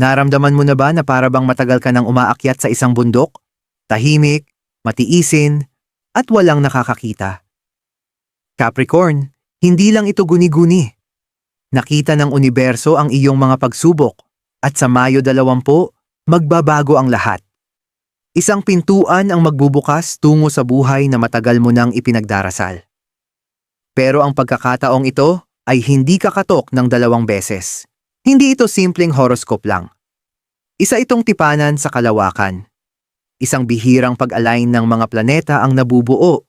Naramdaman mo na ba na para bang matagal ka nang umaakyat sa isang bundok? Tahimik, matiisin, at walang nakakakita. Capricorn, hindi lang ito guni-guni. Nakita ng universo ang iyong mga pagsubok at sa Mayo 20, magbabago ang lahat. Isang pintuan ang magbubukas tungo sa buhay na matagal mo nang ipinagdarasal. Pero ang pagkakataong ito ay hindi kakatok ng dalawang beses. Hindi ito simpleng horoscope lang. Isa itong tipanan sa kalawakan. Isang bihirang pag-align ng mga planeta ang nabubuo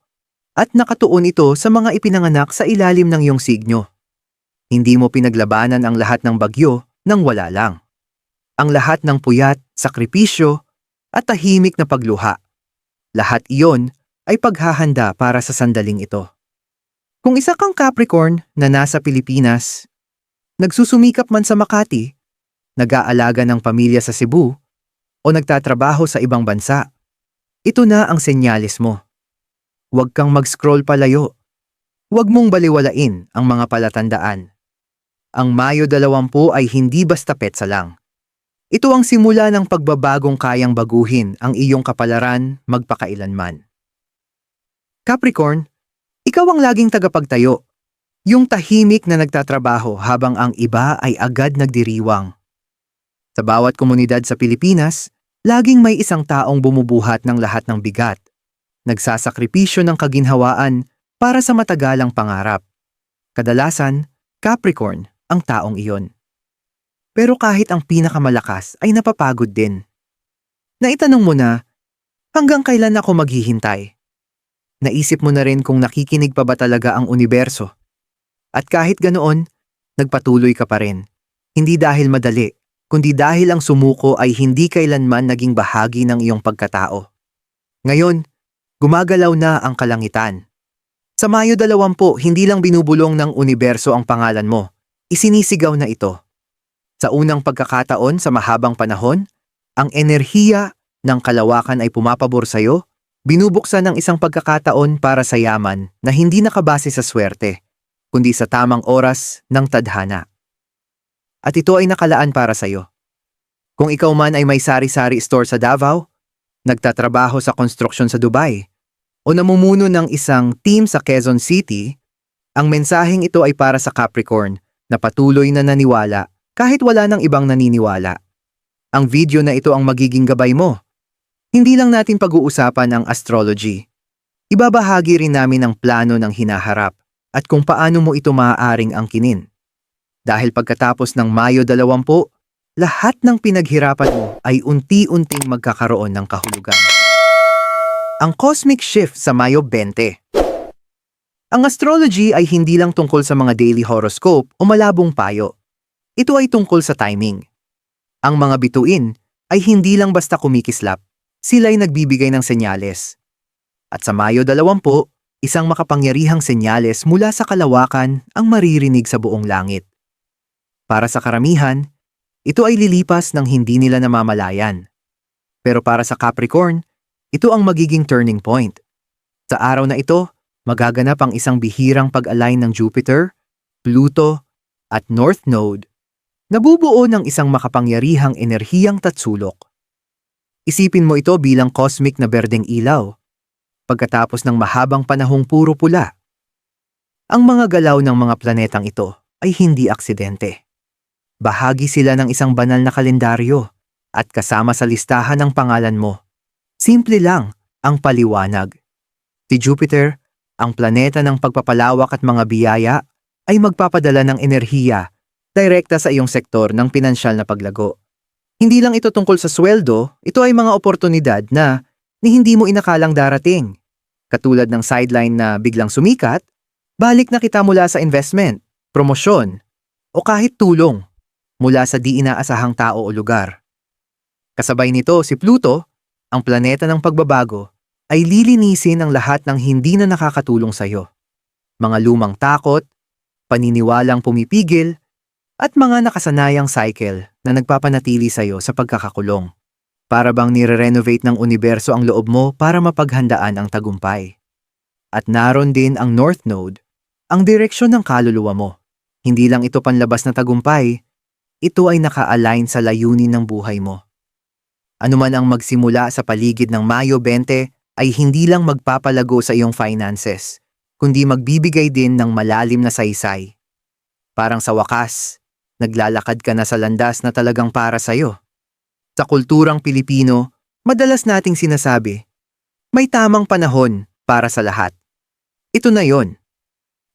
at nakatuon ito sa mga ipinanganak sa ilalim ng iyong signo. Hindi mo pinaglabanan ang lahat ng bagyo nang wala lang. Ang lahat ng puyat, sakripisyo, at tahimik na pagluha. Lahat iyon ay paghahanda para sa sandaling ito. Kung isa kang Capricorn na nasa Pilipinas, nagsusumikap man sa Makati, nag-aalaga ng pamilya sa Cebu, o nagtatrabaho sa ibang bansa, ito na ang senyales mo. Huwag kang mag-scroll palayo. Huwag mong baliwalain ang mga palatandaan. Ang Mayo 20 ay hindi basta petsa lang. Ito ang simula ng pagbabagong kayang baguhin ang iyong kapalaran magpakailanman. Capricorn, ikaw ang laging tagapagtayo. Yung tahimik na nagtatrabaho habang ang iba ay agad nagdiriwang. Sa bawat komunidad sa Pilipinas, laging may isang taong bumubuhat ng lahat ng bigat. Nagsasakripisyo ng kaginhawaan para sa matagalang pangarap. Kadalasan, Capricorn ang taong iyon. Pero kahit ang pinakamalakas ay napapagod din. Naitanong mo na, hanggang kailan ako maghihintay? Naisip mo na rin kung nakikinig pa ba talaga ang universo. At kahit ganoon, nagpatuloy ka pa rin. Hindi dahil madali, kundi dahil ang sumuko ay hindi kailanman naging bahagi ng iyong pagkatao. Ngayon, gumagalaw na ang kalangitan. Sa Mayo 20, hindi lang binubulong ng universo ang pangalan mo, isinisigaw na ito. Sa unang pagkakataon sa mahabang panahon, ang enerhiya ng kalawakan ay pumapabor sa iyo, binubuksan ng isang pagkakataon para sa yaman na hindi nakabase sa swerte, kundi sa tamang oras ng tadhana. At ito ay nakalaan para sa iyo. Kung ikaw man ay may sari-sari store sa Davao, nagtatrabaho sa konstruksyon sa Dubai, o namumuno ng isang team sa Quezon City, ang mensaheng ito ay para sa Capricorn na patuloy na naniwala kahit wala ng ibang naniniwala. Ang video na ito ang magiging gabay mo. Hindi lang natin pag-uusapan ang astrology. Ibabahagi rin namin ang plano ng hinaharap at kung paano mo ito maaaring angkinin. Dahil pagkatapos ng Mayo 20, lahat ng pinaghirapan mo ay unti-unting magkakaroon ng kahulugan. Ang cosmic shift sa Mayo 20. Ang astrology ay hindi lang tungkol sa mga daily horoscope o malabong payo. Ito ay tungkol sa timing. Ang mga bituin ay hindi lang basta kumikislap, sila ay nagbibigay ng senyales. At sa Mayo 20, isang makapangyarihang senyales mula sa kalawakan ang maririnig sa buong langit. Para sa karamihan, ito ay lilipas ng hindi nila namamalayan. Pero para sa Capricorn, ito ang magiging turning point. Sa araw na ito, magaganap ang isang bihirang pag-align ng Jupiter, Pluto, at North Node. Nabubuo ng isang makapangyarihang enerhiyang tatsulok. Isipin mo ito bilang cosmic na berdeng ilaw. Pagkatapos ng mahabang panahong puro pula. Ang mga galaw ng mga planetang ito ay hindi aksidente. Bahagi sila ng isang banal na kalendaryo at kasama sa listahan ng pangalan mo. Simple lang ang paliwanag. Si Jupiter, ang planeta ng pagpapalawak at mga biyaya, ay magpapadala ng enerhiya direkta sa iyong sektor ng pinansyal na paglago. Hindi lang ito tungkol sa sweldo, ito ay mga oportunidad na ni hindi mo inakalang darating. Katulad ng sideline na biglang sumikat, balik na kita mula sa investment, promosyon, o kahit tulong mula sa di inaasahang tao o lugar. Kasabay nito si Pluto, ang planeta ng pagbabago, ay lilinisin ang lahat ng hindi na nakakatulong sa iyo. Mga lumang takot, paniniwalang pumipigil, at mga nakasanayang cycle na nagpapanatili sa iyo sa pagkakakulong. Para bang nire-renovate ng universo ang loob mo para mapaghandaan ang tagumpay. At naron din ang North Node, ang direksyon ng kaluluwa mo. Hindi lang ito panlabas na tagumpay, ito ay naka-align sa layunin ng buhay mo. Ano man ang magsimula sa paligid ng Mayo 20 ay hindi lang magpapalago sa iyong finances, kundi magbibigay din ng malalim na saysay. Parang sa wakas, naglalakad ka na sa landas na talagang para sa'yo. Sa kulturang Pilipino, madalas nating sinasabi, may tamang panahon para sa lahat. Ito na yon.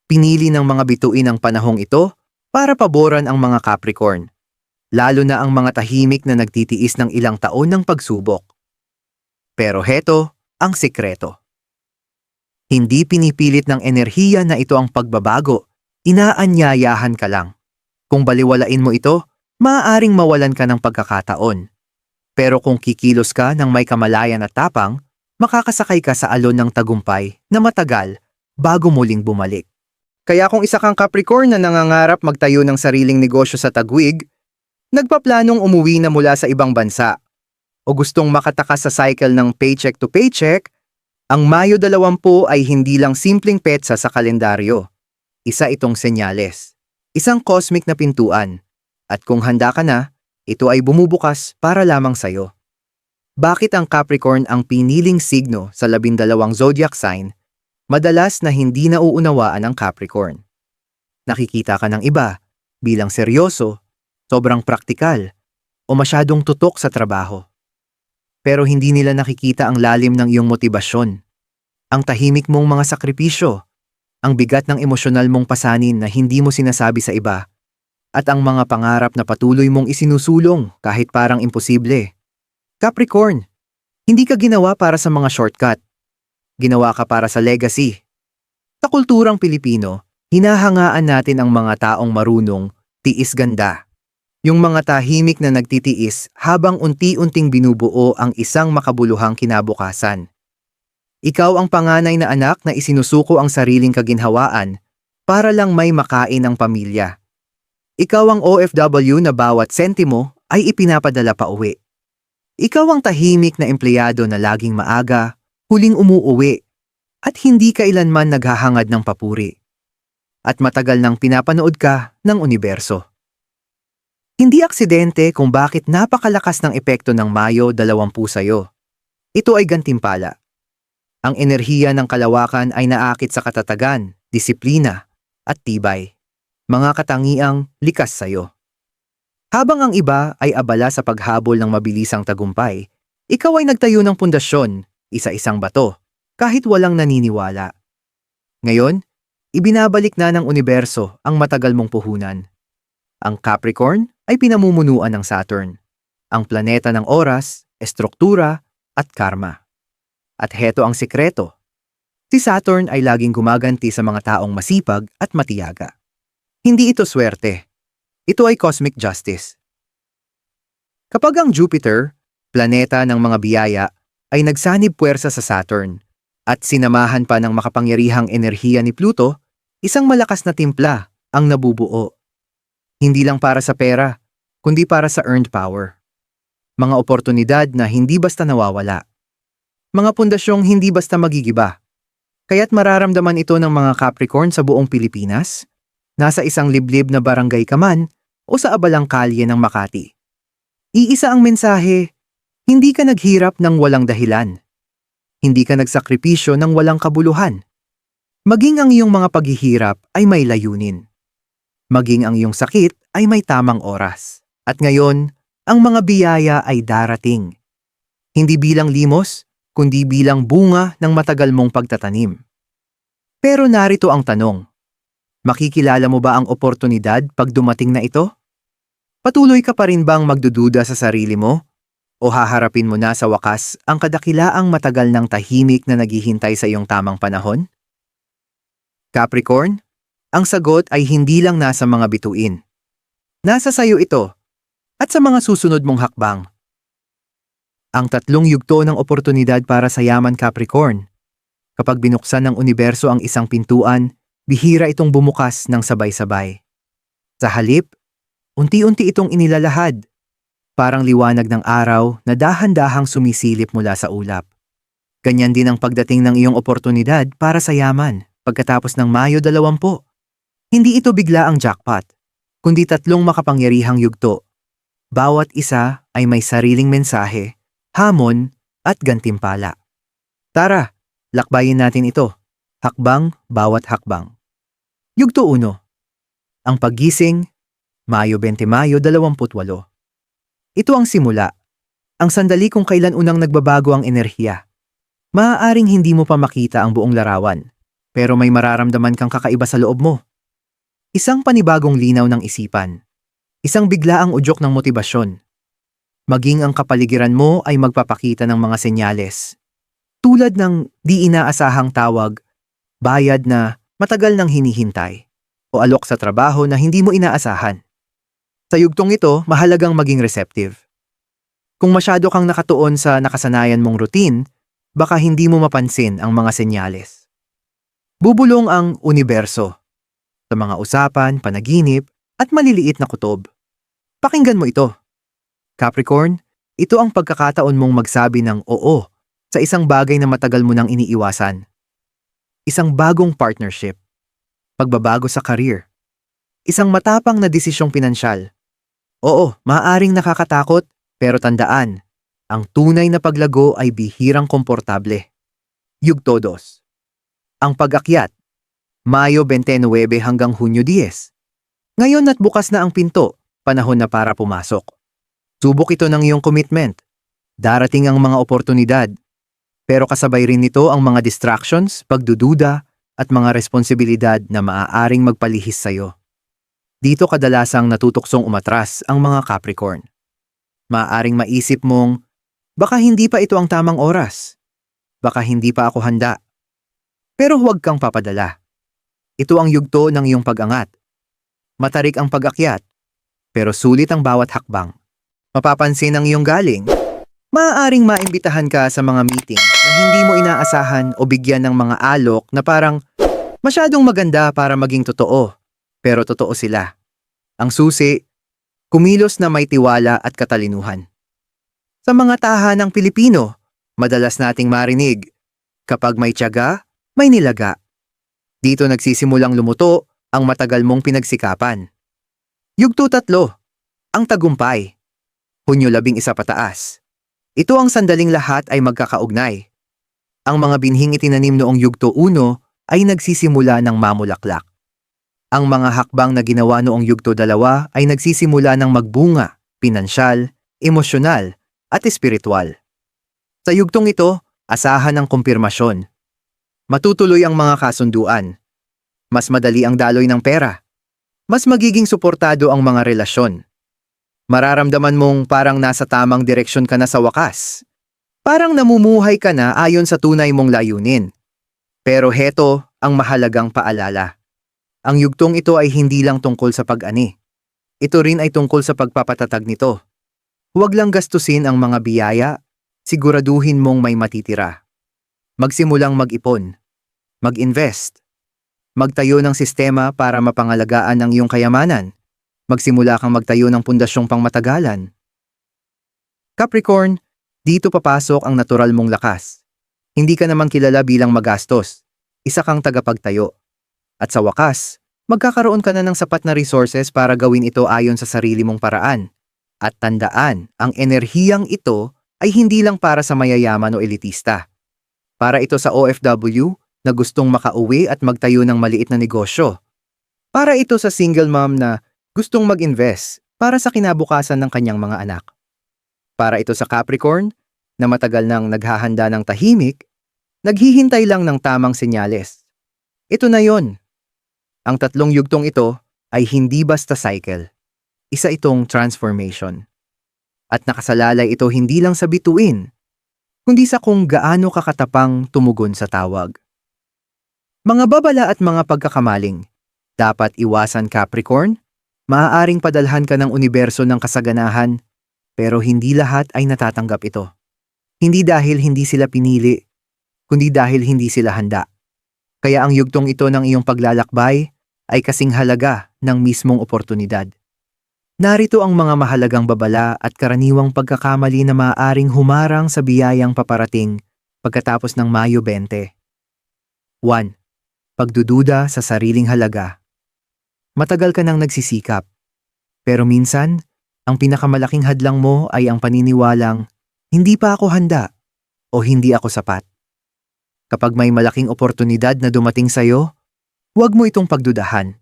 Pinili ng mga bituin ang panahong ito para paboran ang mga Capricorn, lalo na ang mga tahimik na nagtitiis ng ilang taon ng pagsubok. Pero heto ang sikreto. Hindi pinipilit ng enerhiya na ito ang pagbabago, inaanyayahan ka lang. Kung baliwalain mo ito, maaaring mawalan ka ng pagkakataon. Pero kung kikilos ka ng may kamalayan at tapang, makakasakay ka sa alon ng tagumpay na matagal bago muling bumalik. Kaya kung isa kang Capricorn na nangangarap magtayo ng sariling negosyo sa Tagwig, nagpaplanong umuwi na mula sa ibang bansa, o gustong makatakas sa cycle ng paycheck to paycheck, ang Mayo 20 ay hindi lang simpleng petsa sa kalendaryo. Isa itong senyales. Isang cosmic na pintuan. At kung handa ka na, ito ay bumubukas para lamang sa'yo. Bakit ang Capricorn ang piniling signo sa labindalawang zodiac sign madalas na hindi nauunawaan ng Capricorn. Nakikita ka ng iba bilang seryoso, sobrang praktikal, o masyadong tutok sa trabaho. Pero hindi nila nakikita ang lalim ng iyong motibasyon, ang tahimik mong mga sakripisyo, ang bigat ng emosyonal mong pasanin na hindi mo sinasabi sa iba, at ang mga pangarap na patuloy mong isinusulong kahit parang imposible. Capricorn, hindi ka ginawa para sa mga shortcut ginawa ka para sa legacy. Sa kulturang Pilipino, hinahangaan natin ang mga taong marunong, tiis ganda. Yung mga tahimik na nagtitiis habang unti-unting binubuo ang isang makabuluhang kinabukasan. Ikaw ang panganay na anak na isinusuko ang sariling kaginhawaan para lang may makain ang pamilya. Ikaw ang OFW na bawat sentimo ay ipinapadala pa uwi. Ikaw ang tahimik na empleyado na laging maaga, huling umuuwi at hindi kailanman naghahangad ng papuri. At matagal nang pinapanood ka ng universo. Hindi aksidente kung bakit napakalakas ng epekto ng Mayo 20 sa'yo. Ito ay gantimpala. Ang enerhiya ng kalawakan ay naakit sa katatagan, disiplina, at tibay. Mga katangiang likas sa'yo. Habang ang iba ay abala sa paghabol ng mabilisang tagumpay, ikaw ay nagtayo ng pundasyon isa-isang bato, kahit walang naniniwala. Ngayon, ibinabalik na ng universo ang matagal mong puhunan. Ang Capricorn ay pinamumunuan ng Saturn, ang planeta ng oras, estruktura, at karma. At heto ang sikreto. Si Saturn ay laging gumaganti sa mga taong masipag at matiyaga. Hindi ito swerte. Ito ay cosmic justice. Kapag ang Jupiter, planeta ng mga biyaya, ay nagsanib puwersa sa Saturn at sinamahan pa ng makapangyarihang enerhiya ni Pluto, isang malakas na timpla ang nabubuo. Hindi lang para sa pera, kundi para sa earned power. Mga oportunidad na hindi basta nawawala. Mga pundasyong hindi basta magigiba. Kaya't mararamdaman ito ng mga Capricorn sa buong Pilipinas, nasa isang liblib na barangay ka man o sa abalang kalye ng Makati. Iisa ang mensahe, hindi ka naghirap ng walang dahilan. Hindi ka nagsakripisyo ng walang kabuluhan. Maging ang iyong mga paghihirap ay may layunin. Maging ang iyong sakit ay may tamang oras. At ngayon, ang mga biyaya ay darating. Hindi bilang limos, kundi bilang bunga ng matagal mong pagtatanim. Pero narito ang tanong. Makikilala mo ba ang oportunidad pag dumating na ito? Patuloy ka pa rin bang magdududa sa sarili mo o haharapin mo na sa wakas ang kadakilaang matagal ng tahimik na naghihintay sa iyong tamang panahon? Capricorn, ang sagot ay hindi lang nasa mga bituin. Nasa sayo ito at sa mga susunod mong hakbang. Ang tatlong yugto ng oportunidad para sa yaman Capricorn. Kapag binuksan ng universo ang isang pintuan, bihira itong bumukas ng sabay-sabay. Sa halip, unti-unti itong inilalahad parang liwanag ng araw na dahan-dahang sumisilip mula sa ulap. Ganyan din ang pagdating ng iyong oportunidad para sa yaman pagkatapos ng Mayo 20. Hindi ito bigla ang jackpot, kundi tatlong makapangyarihang yugto. Bawat isa ay may sariling mensahe, hamon, at gantimpala. Tara, lakbayin natin ito. Hakbang, bawat hakbang. Yugto 1. Ang paggising, Mayo 20 Mayo 28. Ito ang simula. Ang sandali kung kailan unang nagbabago ang enerhiya. Maaaring hindi mo pa makita ang buong larawan, pero may mararamdaman kang kakaiba sa loob mo. Isang panibagong linaw ng isipan. Isang biglaang udyok ng motibasyon. Maging ang kapaligiran mo ay magpapakita ng mga senyales. Tulad ng di inaasahang tawag, bayad na matagal nang hinihintay, o alok sa trabaho na hindi mo inaasahan. Sa yugtong ito, mahalagang maging receptive. Kung masyado kang nakatuon sa nakasanayan mong routine, baka hindi mo mapansin ang mga senyales. Bubulong ang universo sa mga usapan, panaginip, at maliliit na kutob. Pakinggan mo ito. Capricorn, ito ang pagkakataon mong magsabi ng oo sa isang bagay na matagal mo nang iniiwasan. Isang bagong partnership. Pagbabago sa career. Isang matapang na desisyong pinansyal. Oo, maaaring nakakatakot, pero tandaan, ang tunay na paglago ay bihirang komportable. Yugtodos. Ang pag-akyat. Mayo 29 hanggang Hunyo 10. Ngayon at bukas na ang pinto, panahon na para pumasok. Subok ito ng iyong commitment. Darating ang mga oportunidad. Pero kasabay rin nito ang mga distractions, pagdududa, at mga responsibilidad na maaaring magpalihis sa'yo. Dito kadalasang natutuksong umatras ang mga Capricorn. Maaaring maisip mong, baka hindi pa ito ang tamang oras. Baka hindi pa ako handa. Pero huwag kang papadala. Ito ang yugto ng iyong pag-angat. Matarik ang pag-akyat, pero sulit ang bawat hakbang. Mapapansin ang iyong galing. Maaaring maimbitahan ka sa mga meeting hindi mo inaasahan o bigyan ng mga alok na parang masyadong maganda para maging totoo, pero totoo sila. Ang susi, kumilos na may tiwala at katalinuhan. Sa mga tahanang Pilipino, madalas nating marinig, kapag may tiyaga, may nilaga. Dito nagsisimulang lumuto ang matagal mong pinagsikapan. Yugto tatlo, ang tagumpay. Hunyo labing isa pataas. Ito ang sandaling lahat ay magkakaugnay. Ang mga binhing itinanim noong yugto uno ay nagsisimula ng mamulaklak. Ang mga hakbang na ginawa noong yugto dalawa ay nagsisimula ng magbunga, pinansyal, emosyonal, at espiritual. Sa yugtong ito, asahan ang kumpirmasyon. Matutuloy ang mga kasunduan. Mas madali ang daloy ng pera. Mas magiging suportado ang mga relasyon. Mararamdaman mong parang nasa tamang direksyon ka na sa wakas. Parang namumuhay ka na ayon sa tunay mong layunin. Pero heto ang mahalagang paalala. Ang yugtong ito ay hindi lang tungkol sa pag-ani. Ito rin ay tungkol sa pagpapatatag nito. Huwag lang gastusin ang mga biyaya, siguraduhin mong may matitira. Magsimulang mag-ipon. Mag-invest. Magtayo ng sistema para mapangalagaan ang iyong kayamanan. Magsimula kang magtayo ng pundasyong pangmatagalan. Capricorn, dito papasok ang natural mong lakas. Hindi ka naman kilala bilang magastos. Isa kang tagapagtayo. At sa wakas, magkakaroon ka na ng sapat na resources para gawin ito ayon sa sarili mong paraan. At tandaan, ang enerhiyang ito ay hindi lang para sa mayayaman o elitista. Para ito sa OFW na gustong makauwi at magtayo ng maliit na negosyo. Para ito sa single mom na gustong mag-invest para sa kinabukasan ng kanyang mga anak. Para ito sa Capricorn na matagal nang naghahanda ng tahimik, naghihintay lang ng tamang senyales. Ito na yon. Ang tatlong yugtong ito ay hindi basta cycle. Isa itong transformation. At nakasalalay ito hindi lang sa bituin, kundi sa kung gaano kakatapang tumugon sa tawag. Mga babala at mga pagkakamaling. Dapat iwasan Capricorn. Maaaring padalhan ka ng universo ng kasaganahan, pero hindi lahat ay natatanggap ito. Hindi dahil hindi sila pinili, kundi dahil hindi sila handa. Kaya ang yugtong ito ng iyong paglalakbay ay kasing halaga ng mismong oportunidad. Narito ang mga mahalagang babala at karaniwang pagkakamali na maaaring humarang sa biyayang paparating pagkatapos ng Mayo 20. 1. Pagdududa sa sariling halaga. Matagal ka nang nagsisikap, Pero minsan, ang pinakamalaking hadlang mo ay ang paniniwalang, hindi pa ako handa o hindi ako sapat. Kapag may malaking oportunidad na dumating sa'yo, huwag mo itong pagdudahan.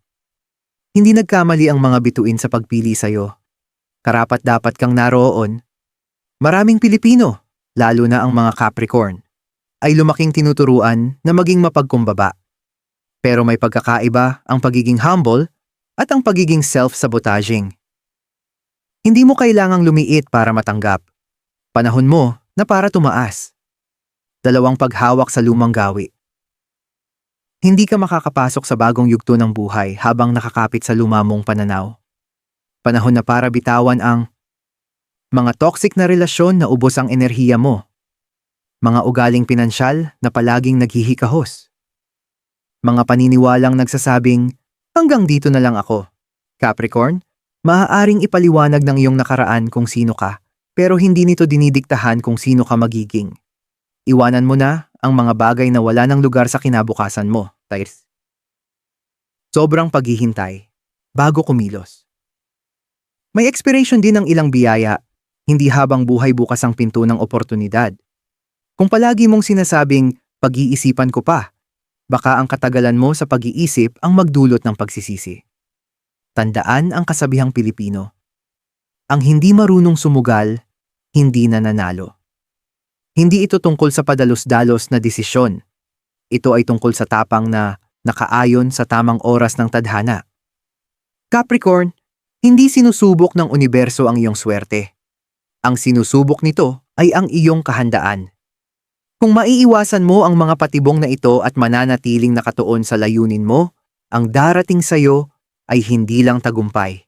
Hindi nagkamali ang mga bituin sa pagpili sa'yo. Karapat dapat kang naroon. Maraming Pilipino, lalo na ang mga Capricorn, ay lumaking tinuturuan na maging mapagkumbaba. Pero may pagkakaiba ang pagiging humble at ang pagiging self-sabotaging. Hindi mo kailangang lumiit para matanggap. Panahon mo na para tumaas. Dalawang paghawak sa lumang gawi. Hindi ka makakapasok sa bagong yugto ng buhay habang nakakapit sa lumamong pananaw. Panahon na para bitawan ang mga toxic na relasyon na ubos ang enerhiya mo. Mga ugaling pinansyal na palaging naghihikahos. Mga paniniwalang nagsasabing, hanggang dito na lang ako. Capricorn, maaaring ipaliwanag ng iyong nakaraan kung sino ka, pero hindi nito dinidiktahan kung sino ka magiging. Iwanan mo na ang mga bagay na wala ng lugar sa kinabukasan mo, Tires. Sobrang paghihintay, bago kumilos. May expiration din ng ilang biyaya, hindi habang buhay bukas ang pinto ng oportunidad. Kung palagi mong sinasabing, pag-iisipan ko pa, baka ang katagalan mo sa pag-iisip ang magdulot ng pagsisisi. Tandaan ang kasabihang Pilipino. Ang hindi marunong sumugal, hindi na nanalo. Hindi ito tungkol sa padalos-dalos na desisyon. Ito ay tungkol sa tapang na nakaayon sa tamang oras ng tadhana. Capricorn, hindi sinusubok ng universo ang iyong swerte. Ang sinusubok nito ay ang iyong kahandaan. Kung maiiwasan mo ang mga patibong na ito at mananatiling nakatuon sa layunin mo, ang darating sa iyo ay hindi lang tagumpay,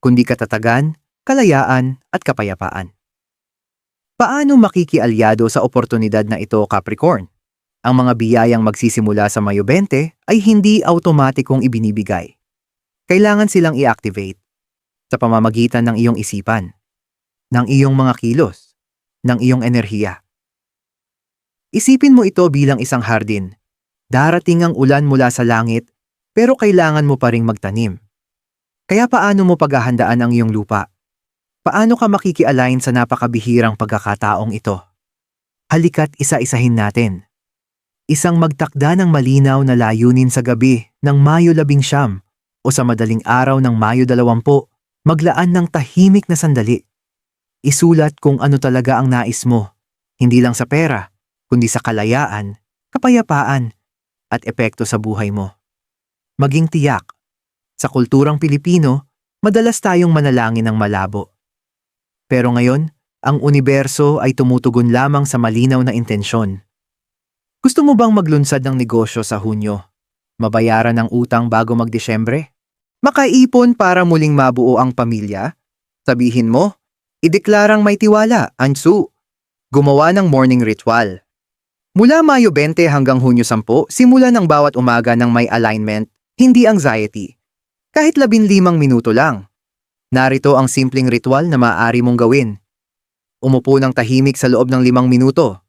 kundi katatagan, kalayaan at kapayapaan. Paano makikialyado sa oportunidad na ito, Capricorn? Ang mga biyayang magsisimula sa Mayo 20 ay hindi automatikong ibinibigay. Kailangan silang i-activate sa pamamagitan ng iyong isipan, ng iyong mga kilos, ng iyong enerhiya. Isipin mo ito bilang isang hardin. Darating ang ulan mula sa langit, pero kailangan mo pa ring magtanim. Kaya paano mo paghahandaan ang iyong lupa? Paano ka makiki-align sa napakabihirang pagkakataong ito? Halika't isa-isahin natin. Isang magtakda ng malinaw na layunin sa gabi ng Mayo 11 o sa madaling araw ng Mayo 20, maglaan ng tahimik na sandali. Isulat kung ano talaga ang nais mo, hindi lang sa pera, kundi sa kalayaan, kapayapaan, at epekto sa buhay mo. Maging tiyak. Sa kulturang Pilipino, madalas tayong manalangin ng malabo. Pero ngayon, ang universo ay tumutugon lamang sa malinaw na intensyon. Gusto mo bang maglunsad ng negosyo sa Hunyo? Mabayaran ang utang bago magdesyembre? Makaipon para muling mabuo ang pamilya? Sabihin mo, ideklarang may tiwala, Ansu. Gumawa ng morning ritual. Mula Mayo 20 hanggang Hunyo 10, simula ng bawat umaga ng may alignment, hindi anxiety. Kahit 15 minuto lang. Narito ang simpleng ritual na maaari mong gawin. Umupo ng tahimik sa loob ng limang minuto.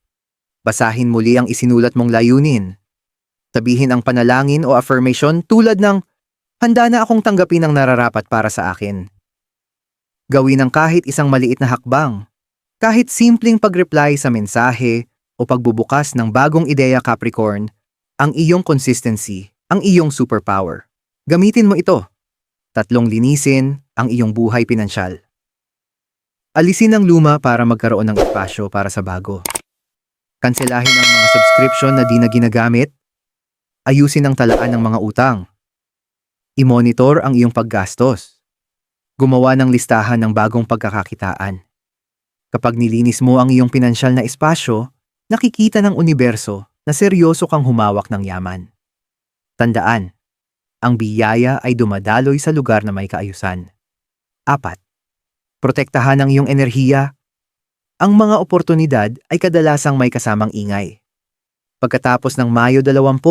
Basahin muli ang isinulat mong layunin. Sabihin ang panalangin o affirmation tulad ng, Handa na akong tanggapin ang nararapat para sa akin. Gawin ang kahit isang maliit na hakbang. Kahit simpleng pag-reply sa mensahe o pagbubukas ng bagong ideya Capricorn, ang iyong consistency, ang iyong superpower. Gamitin mo ito. Tatlong linisin, ang iyong buhay pinansyal. Alisin ang luma para magkaroon ng espasyo para sa bago. Kanselahin ang mga subscription na di na ginagamit. Ayusin ang talaan ng mga utang. I-monitor ang iyong paggastos. Gumawa ng listahan ng bagong pagkakakitaan. Kapag nilinis mo ang iyong pinansyal na espasyo, nakikita ng universo na seryoso kang humawak ng yaman. Tandaan, ang biyaya ay dumadaloy sa lugar na may kaayusan. Apat, protektahan ang iyong enerhiya. Ang mga oportunidad ay kadalasang may kasamang ingay. Pagkatapos ng Mayo 20,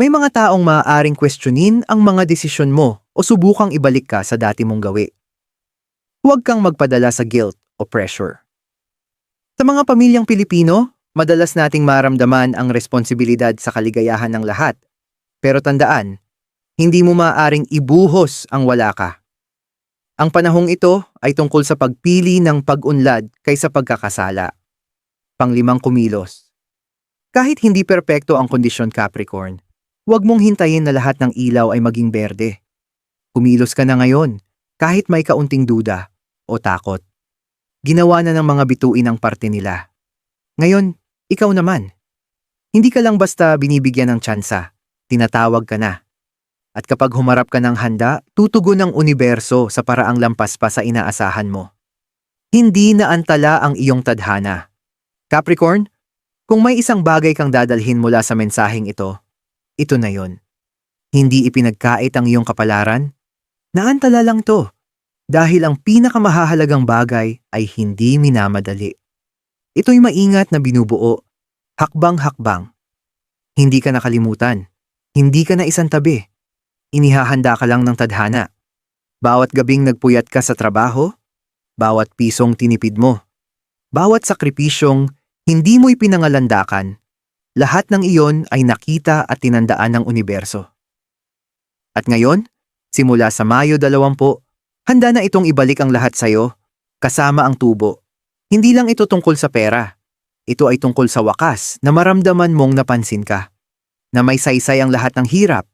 may mga taong maaaring questionin ang mga desisyon mo o subukang ibalik ka sa dati mong gawi. Huwag kang magpadala sa guilt o pressure. Sa mga pamilyang Pilipino, madalas nating maramdaman ang responsibilidad sa kaligayahan ng lahat. Pero tandaan, hindi mo maaaring ibuhos ang wala ka. Ang panahong ito ay tungkol sa pagpili ng pag-unlad kaysa pagkakasala. Panglimang kumilos. Kahit hindi perpekto ang kondisyon Capricorn, huwag mong hintayin na lahat ng ilaw ay maging berde. Kumilos ka na ngayon, kahit may kaunting duda o takot. Ginawa na ng mga bituin ang parte nila. Ngayon, ikaw naman. Hindi ka lang basta binibigyan ng tsansa, tinatawag ka na. At kapag humarap ka ng handa, tutugon ang universo sa paraang lampas pa sa inaasahan mo. Hindi naantala ang iyong tadhana. Capricorn, kung may isang bagay kang dadalhin mula sa mensaheng ito, ito na yon. Hindi ipinagkait ang iyong kapalaran? Naantala lang to. Dahil ang pinakamahahalagang bagay ay hindi minamadali. Ito'y maingat na binubuo, hakbang-hakbang. Hindi ka nakalimutan. Hindi ka na isang tabi. Inihahanda ka lang ng tadhana. Bawat gabing nagpuyat ka sa trabaho, bawat pisong tinipid mo, bawat sakripisyong hindi mo ipinangalandakan, lahat ng iyon ay nakita at tinandaan ng universo. At ngayon, simula sa Mayo 20, handa na itong ibalik ang lahat sa'yo, kasama ang tubo. Hindi lang ito tungkol sa pera. Ito ay tungkol sa wakas na maramdaman mong napansin ka. Na may saysay ang lahat ng hirap.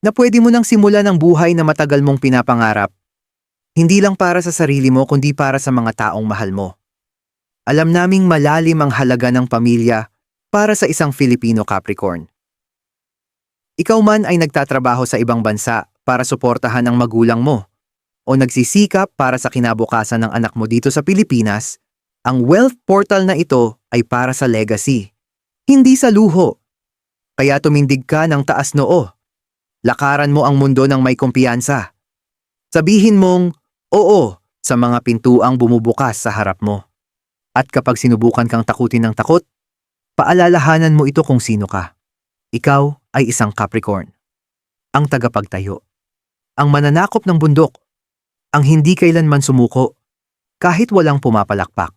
Na pwede mo nang simulan ang buhay na matagal mong pinapangarap. Hindi lang para sa sarili mo kundi para sa mga taong mahal mo. Alam naming malalim ang halaga ng pamilya para sa isang Filipino Capricorn. Ikaw man ay nagtatrabaho sa ibang bansa para suportahan ang magulang mo o nagsisikap para sa kinabukasan ng anak mo dito sa Pilipinas, ang wealth portal na ito ay para sa legacy, hindi sa luho. Kaya tumindig ka ng taas noo. Lakaran mo ang mundo ng may kumpiyansa. Sabihin mong oo sa mga pintuang bumubukas sa harap mo. At kapag sinubukan kang takutin ng takot, paalalahanan mo ito kung sino ka. Ikaw ay isang Capricorn. Ang tagapagtayo. Ang mananakop ng bundok. Ang hindi kailanman sumuko. Kahit walang pumapalakpak.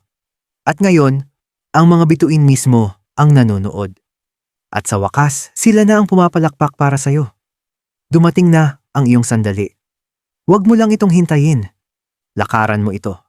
At ngayon, ang mga bituin mismo ang nanonood. At sa wakas, sila na ang pumapalakpak para sa'yo. Dumating na ang iyong sandali. Huwag mo lang itong hintayin. Lakaran mo ito.